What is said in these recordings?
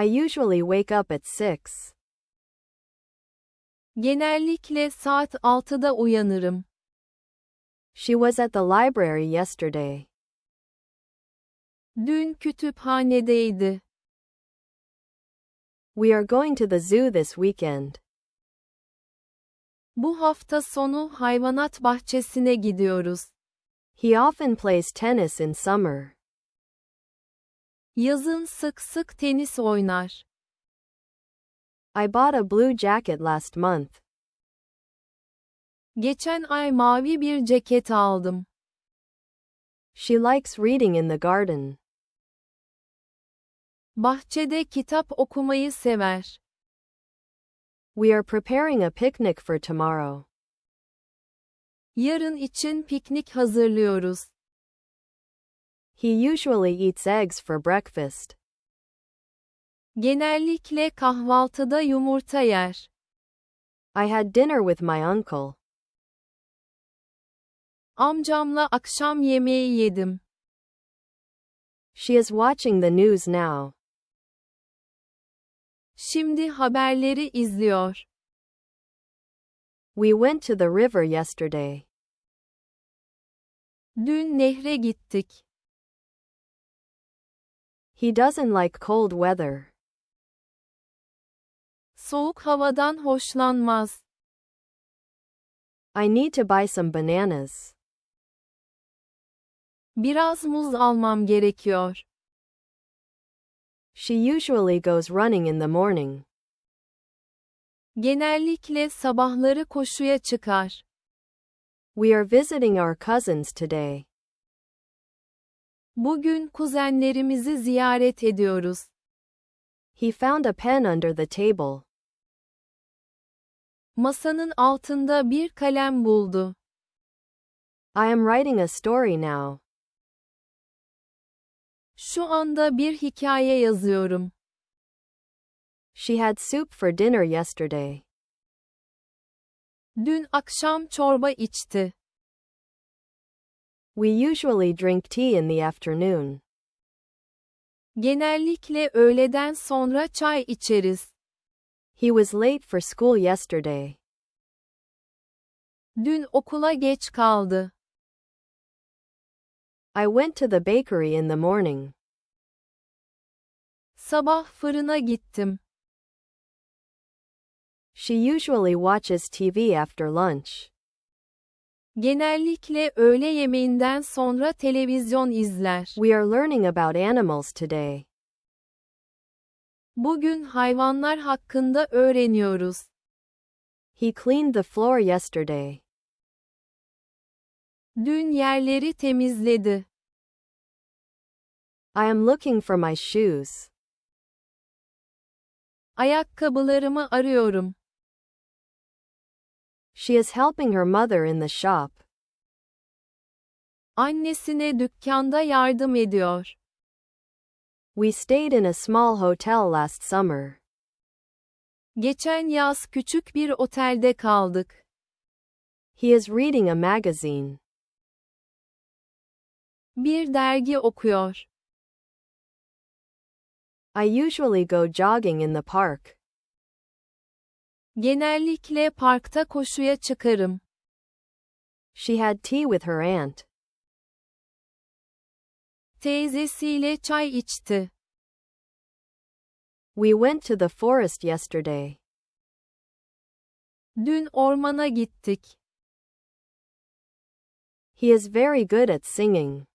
I usually wake up at 6. Genellikle saat 6'da uyanırım. She was at the library yesterday. Dün kütüphanedeydi. We are going to the zoo this weekend. Bu hafta sonu hayvanat bahçesine gidiyoruz. He often plays tennis in summer. Yazın sık sık tenis oynar. I bought a blue jacket last month. Geçen ay mavi bir ceket aldım. She likes reading in the garden. Bahçede kitap okumayı sever. We are preparing a picnic for tomorrow. Yarın için piknik hazırlıyoruz. He usually eats eggs for breakfast. Genellikle kahvaltıda yumurta yer. I had dinner with my uncle. Amcamla akşam yemeği yedim. She is watching the news now. Şimdi haberleri izliyor. We went to the river yesterday. Dün nehre gittik. He doesn't like cold weather. Soğuk havadan hoşlanmaz. I need to buy some bananas. Biraz muz almam gerekiyor. She usually goes running in the morning. Genellikle sabahları koşuya çıkar. We are visiting our cousins today. Bugün kuzenlerimizi ziyaret ediyoruz. He found a pen under the table. Masanın altında bir kalem buldu. I am writing a story now. Şu anda bir hikaye yazıyorum. She had soup for dinner yesterday. Dün akşam çorba içti. We usually drink tea in the afternoon. Genellikle öğleden sonra çay içeriz. He was late for school yesterday. Dün okula geç kaldı. I went to the bakery in the morning. Sabah fırına gittim. She usually watches TV after lunch. Genellikle öğle yemeğinden sonra televizyon izler. We are learning about animals today. Bugün hayvanlar hakkında öğreniyoruz. He cleaned the floor yesterday. Dün yerleri temizledi. I am looking for my shoes. Ayakkabılarımı arıyorum. She is helping her mother in the shop. Annesine dükkanda yardım ediyor. We stayed in a small hotel last summer. Geçen yaz küçük bir otelde kaldık. He is reading a magazine. Bir dergi okuyor. I usually go jogging in the park. Genellikle parkta koşuya çıkarım. She had tea with her aunt. Teyzesiyle çay içti. We went to the forest yesterday. Dün ormana gittik. He is very good at singing.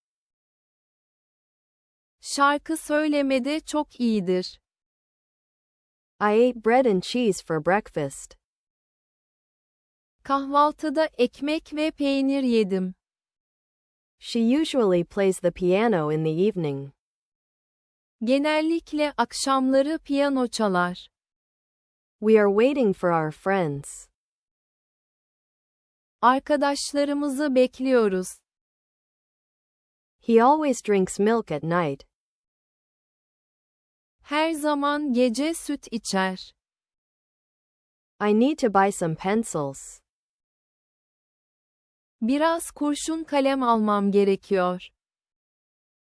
Şarkı söylemede çok iyidir. I ate bread and cheese for breakfast. Kahvaltıda ekmek ve peynir yedim. She usually plays the piano in the evening. Genellikle akşamları piyano çalar. We are waiting for our friends. Arkadaşlarımızı bekliyoruz. He always drinks milk at night. Her zaman gece süt içer. I need to buy some pencils. Biraz kurşun kalem almam gerekiyor.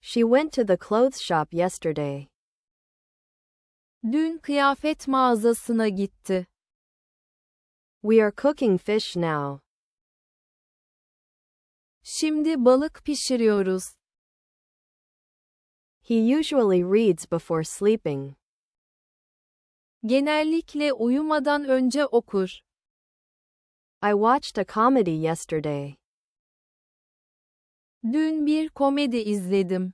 She went to the clothes shop yesterday. Dün kıyafet mağazasına gitti. We are cooking fish now. Şimdi balık pişiriyoruz. He usually reads before sleeping. Genellikle uyumadan önce okur. I watched a comedy yesterday. Dün bir komedi izledim.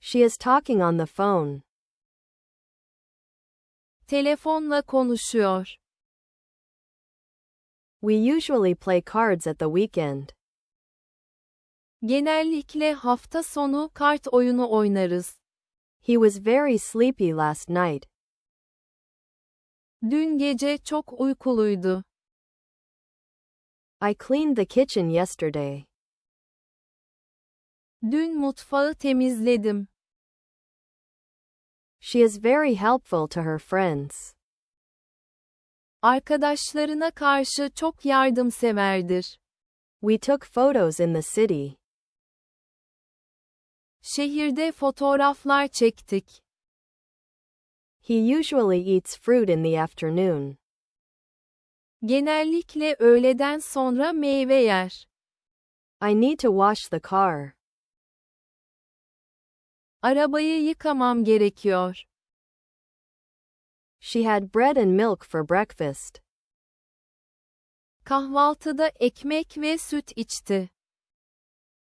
She is talking on the phone. Telefonla konuşuyor. We usually play cards at the weekend. Genellikle hafta sonu kart oyunu oynarız. He was very sleepy last night. Dün gece çok uykuluydu. I cleaned the kitchen yesterday. Dün mutfağı temizledim. She is very helpful to her friends. Arkadaşlarına karşı çok yardımseverdir. We took photos in the city. Şehirde fotoğraflar çektik. He usually eats fruit in the afternoon. Genellikle öğleden sonra meyve yer. I need to wash the car. Arabayı yıkamam gerekiyor. She had bread and milk for breakfast. Kahvaltıda ekmek ve süt içti.